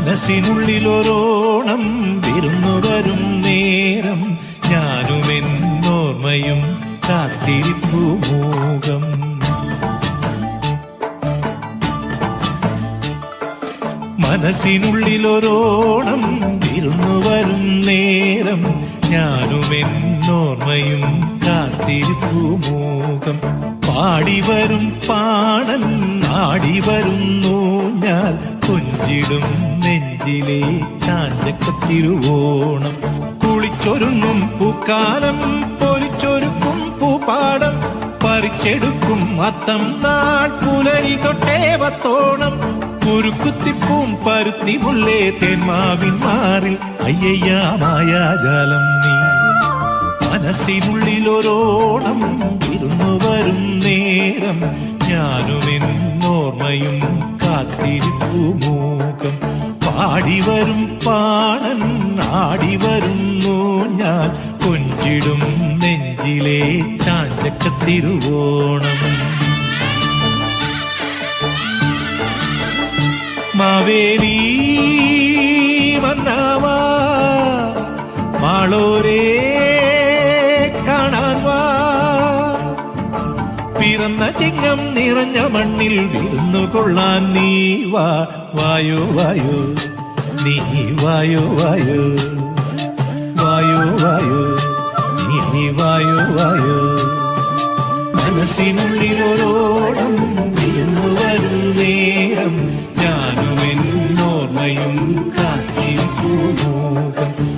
മനസ്സിനുള്ളിലൊരോണം വിരുന്നു വരും നേരം. ഞാനും എന്നോർമ്മയും കാത്തിരിപ്പു മൂകം. മനസ്സിനുള്ളിലൊരോണം വിരുന്നു വരും നേരം. ഞാനും എന്നോർമ്മയും കാത്തിരിപ്പു മൂകം. പാടി വരും പാടൻ ആടി വരുന്നു ഞാൻ. കൊഞ്ചിടും നെഞ്ചിലെ ചാഞ്ചക്കത്തിരുവോണം കുളിച്ചൊരുങ്ങും പൂക്കാലം പൊലിച്ചൊരുക്കും പൂപ്പാടം. പറിച്ചെടുക്കും അത്തം നാൾ പുലരി തൊട്ടേവത്തോണം കുരുക്കുത്തിപ്പൂം പരുത്തി മുള്ളേ തേന്മാവിൻ മാറിൽ. അയ്യയ്യ മായാജാലം നീ. മനസ്സിനുള്ളിലൊരോണം ഇരുന്നു വരും നേരം. ഞാനും എന്നോർമ്മയും കാത്തിരിപ്പു മൂക്കം പാടി വരും പാണൻ ആടി വരുന്നു ഞാൻ. കൊഞ്ചിടും നെഞ്ചിലെ ചാഞ്ചക്കത്തിരുവോണം മാവേലി മന്നാവാ മാളോരേ കാണാൻ വാ. പിറന്ന ചിങ്ങം നിറഞ്ഞ മണ്ണിൽ വിരുന്നു കൊള്ളാൻ നീ വാ. വായോ വായോ. നീ വായോ വായോ. വായോ വായോ. നീ വായോ വായോ. മനസ്സിനുള്ളിലൊരോളം വിരുന്നു വരും നേരം. ഞാനും എന്നോർമ്മയും കാത്തിരിപ്പൂമുഖം പാടി